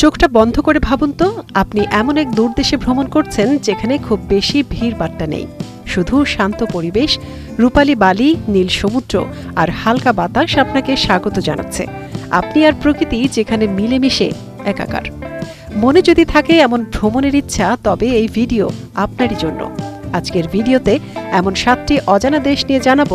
চোখটা বন্ধ করে ভাবুন তো, আপনি এমন এক দূর দেশে ভ্রমণ করছেন যেখানে খুব বেশি ভিড় বাট্টা নেই। শুধু শান্ত পরিবেশ, রূপালী বালি, নীল সমুদ্র আর হালকা বাতাস আপনাকে স্বাগত জানাচ্ছে। আপনি আর প্রকৃতি যেখানে মিলেমিশে একাকার। মনে যদি থাকে এমন ভ্রমণের ইচ্ছা, তবে এই ভিডিও আপনারই জন্য। আজকের ভিডিওতে এমন সাতটি অজানা দেশ নিয়ে জানাব,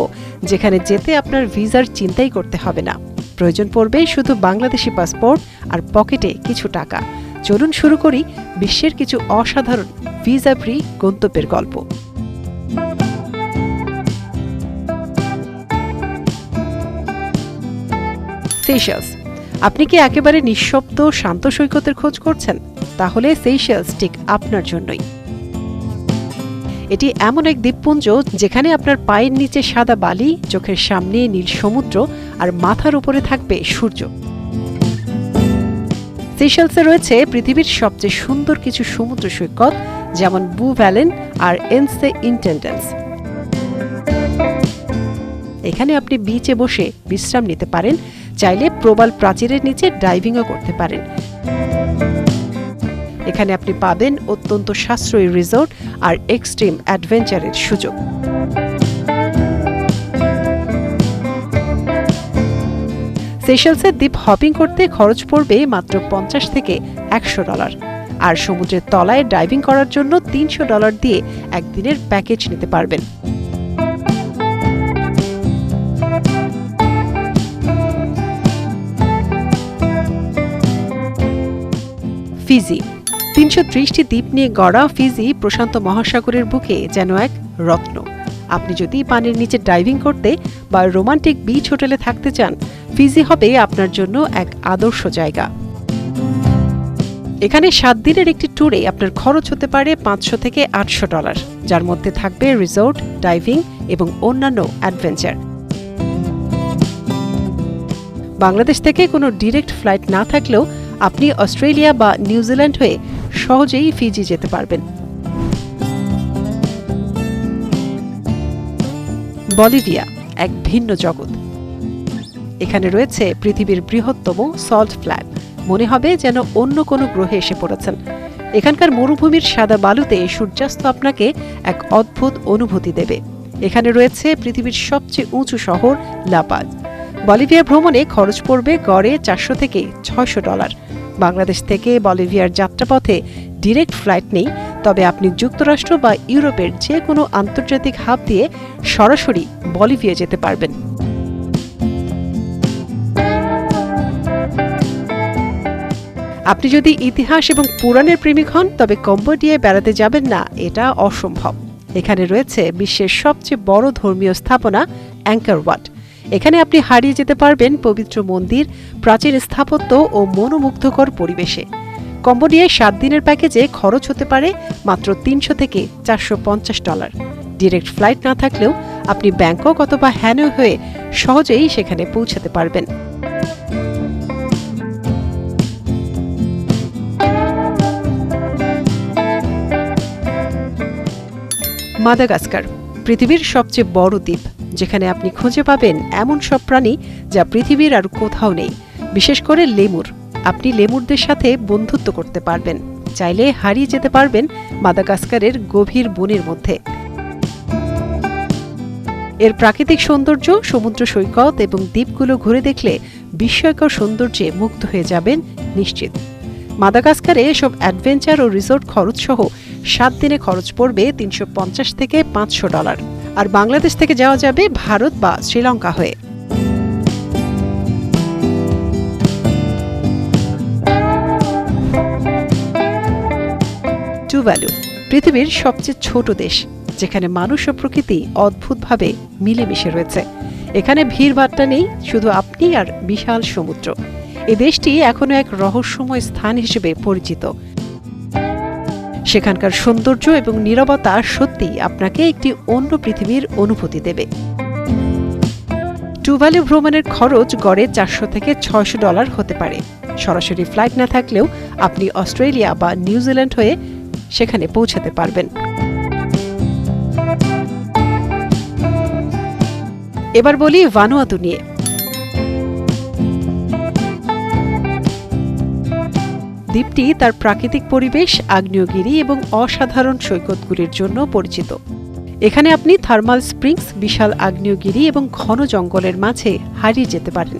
যেখানে যেতে আপনার ভিসার চিন্তাই করতে হবে না। প্রয়োজন পড়বে শুধু বাংলাদেশি পাসপোর্ট আর পকেটে কিছু টাকা। চলুন শুরু করি বিশ্বের কিছু অসাধারণ ভিসা ফ্রি গন্তব্যের গল্প। সেইশেলস আপনি কি একেবারে নিঃশব্দ, শান্ত সৈকতের খোঁজ করছেন? তাহলে সেইশেলস ঠিক আপনার জন্যই। এটি এমন এক দ্বীপপুঞ্জ যেখানে আপনার পায়ের নিচে সাদা বালি, চোখের সামনে নীল সমুদ্র আর মাথার উপরে থাকবে সূর্য। সেশেলসে রয়েছে পৃথিবীর সবচেয়ে সুন্দর কিছু সমুদ্র সৈকত, যেমন বু ভ্যালেন আর এনসে ইন্টেন্ডেন্স এখানে আপনি বিচে বসে বিশ্রাম নিতে পারেন, চাইলে প্রবাল প্রাচীরের নিচে ডাইভিংও করতে পারেন। এখানে আপনি পাবেন অত্যন্ত সাশ্রয়ী রিসোর্ট আর এক্সট্রিম অ্যাডভেঞ্চারের সুযোগ। সেশেলসে দ্বীপ হপিং করতে খরচ পড়বে মাত্র পঞ্চাশ থেকে একশো ডলার। আর সমুদ্রের তলায় ডাইভিং করার জন্য তিনশো ডলার দিয়ে একদিনের প্যাকেজ নিতে পারবেন। ফিজি তিনশো ত্রিশটি দ্বীপ নিয়ে গড়া ফিজি প্রশান্ত মহাসাগরের বুকে যেন এক রত্ন। আপনি যদি পানির নিচে ডাইভিং করতে বা রোমান্টিক বিচ হোটেলে থাকতে চান, ফিজি হবে আপনার জন্য এক আদর্শ জায়গা। এখানে সাত দিনের একটি ট্যুরে আপনার খরচ হতে পারে পাঁচশো থেকে আটশো ডলার, যার মধ্যে থাকবে রিসোর্ট, ডাইভিং এবং অন্যান্য অ্যাডভেঞ্চার। বাংলাদেশ থেকে কোনো ডিরেক্ট ফ্লাইট না থাকলেও আপনি অস্ট্রেলিয়া বা নিউজিল্যান্ড হয়ে সহজেই ফিজি যেতে পারবেন। বলিভিয়া, এক ভিন্ন জগৎ। এখানে রয়েছে পৃথিবীর বৃহত্তম সল্ট ফ্ল্যাট। মনে হবে যেন অন্য কোনো গ্রহে এসে পড়েছেন। এখানকার মরুভূমির সাদা বালুতে সূর্যাস্ত আপনাকে এক অদ্ভুত অনুভূতি দেবে। এখানে রয়েছে পৃথিবীর সবচেয়ে উঁচু শহর লাপাজ বলিভিয়া ভ্রমণে খরচ পড়বে গড়ে চারশো থেকে ছয়শো ডলার। বাংলাদেশ থেকে বলিভিয়ার যাত্রাপথে ডিরেক্ট ফ্লাইট নেই, তবে আপনি যুক্তরাষ্ট্র বা ইউরোপের যে কোনো আন্তর্জাতিক হাব দিয়ে সরাসরি বলিভিয়া যেতে পারবেন। আপনি যদি ইতিহাস এবং পুরাণের প্রেমিক হন, তবে কম্বোডিয়ায় বেড়াতে যাবেন না, এটা অসম্ভব। এখানে রয়েছে বিশ্বের সবচেয়ে বড় ধর্মীয় স্থাপনা অ্যাঙ্কার ওয়াট এখানে আপনি হারিয়ে যেতে পারবেন পবিত্র মন্দির প্রাচীন স্থাপত্য ও মনোমুগ্ধকর পরিবেশে। কম্বোডিয়ায় সাত দিনের প্যাকেজে খরচ হতে পারে মাত্র তিনশো থেকে চারশো পঞ্চাশ ডলার। ডিরেক্ট ফ্লাইট না থাকলেও আপনি ব্যাংকক অথবা হ্যানো হয়ে সহজেই সেখানে পৌঁছাতে পারবেন। মাদাগাস্কার, পৃথিবীর সবচেয়ে বড় দ্বীপ। যেখানে আপনি খুঁজে পাবেন এমন সব প্রাণী যা পৃথিবীর আর কোথাও নেই, বিশেষ করে লেমুর। আপনি লেমুরদের সাথে বন্ধুত্ব করতে পারবেন, চাইলে হারিয়ে যেতে পারবেন মাদাগাস্কারের গভীর বনের মধ্যে। এর প্রাকৃতিক সৌন্দর্য, সমুদ্র সৈকত এবং দ্বীপগুলো ঘুরে দেখলে বিস্ময়কর সৌন্দর্যে মুগ্ধ হয়ে যাবেন নিশ্চিত। মাদাগাস্কারে এসব অ্যাডভেঞ্চার ও রিসোর্ট খরচ সহ সাত দিনে খরচ পড়বে তিনশো পঞ্চাশ থেকে পাঁচশো ডলার। আর বাংলাদেশ থেকে যাওয়া যাবে ভারত বা শ্রীলঙ্কা হয়ে। টুভ্যালু পৃথিবীর সবচেয়ে ছোট দেশ, যেখানে মানুষ ও প্রকৃতি অদ্ভুতভাবে মিলেমিশে রয়েছে। এখানে ভিড়ভাট্টা নেই, শুধু আপনি আর বিশাল সমুদ্র। এ দেশটি এখনও এক রহস্যময় স্থান হিসেবে পরিচিত। সেখানকার সৌন্দর্য এবং নিরবতা সত্যি আপনাকে একটি অন্য পৃথিবীর অনুভূতি দেবে। টুভালু ভ্রমণের খরচ গড়ে চারশো থেকে ছয়শো ডলার হতে পারে। সরাসরি ফ্লাইট না থাকলেও আপনি অস্ট্রেলিয়া বা নিউজিল্যান্ড হয়ে সেখানে পৌঁছাতে পারবেন। এবার বলি ভানুয়াতু নিয়ে। দ্বীপটি তার প্রাকৃতিক পরিবেশ, আগ্নেয়গিরি এবং অসাধারণ সৈকতগুলির জন্য পরিচিত। এখানে আপনি থার্মাল স্প্রিংস, বিশাল আগ্নেয়গিরি এবং ঘন জঙ্গলের মাঝে হারিয়ে যেতে পারেন।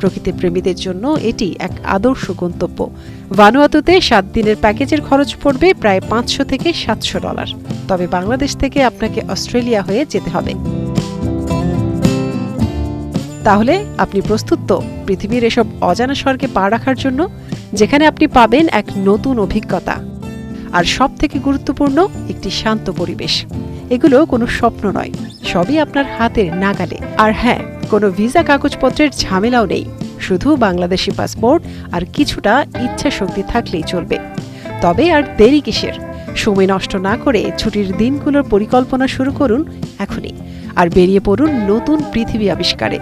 প্রকৃতি প্রেমীদের জন্য এটি এক আদর্শ গন্তব্য। ভানুয়াতুতে সাত দিনের প্যাকেজের খরচ পড়বে প্রায় পাঁচশো থেকে সাতশো ডলার। তবে বাংলাদেশ থেকে আপনাকে অস্ট্রেলিয়া হয়ে যেতে হবে। তাহলে আপনি প্রস্তুত তো পৃথিবীর এসব অজানা স্বর্গে পা রাখার জন্য, যেখানে আপনি পাবেন এক নতুন অভিজ্ঞতা। আর সব থেকে গুরুত্বপূর্ণ, একটি শান্ত পরিবেশ। এগুলো কোনো স্বপ্ন নয়, সবই আপনার হাতের নাগালে। আর হ্যাঁ কোনো ভিসা কাগজপত্রের ঝামেলাও নেই, শুধু বাংলাদেশি পাসপোর্ট আর কিছুটা ইচ্ছা শক্তি থাকলেই চলবে। তবে আর দেরি কিসের? সময় নষ্ট না করে ছুটির দিনগুলোর পরিকল্পনা শুরু করুন এখনই, আর বেরিয়ে পড়ুন নতুন পৃথিবী আবিষ্কারে।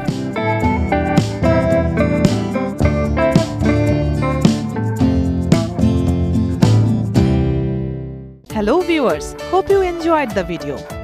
Hello viewers hope you enjoyed the video